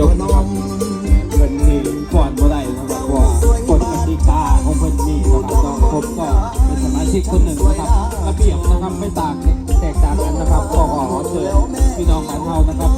ดกนมเพิ่นนี่ก่อนบ่ได้นะครับว่ากฎกติกาของเพิ่นนี่นะครับต้องครบก่อนเป็นสมาชิกคนหนึ่งนะครับระเบียบนะครับไม่ต่างแตกต่างกันนะครับก็ขอเชิญพี่น้องของเรานะครับ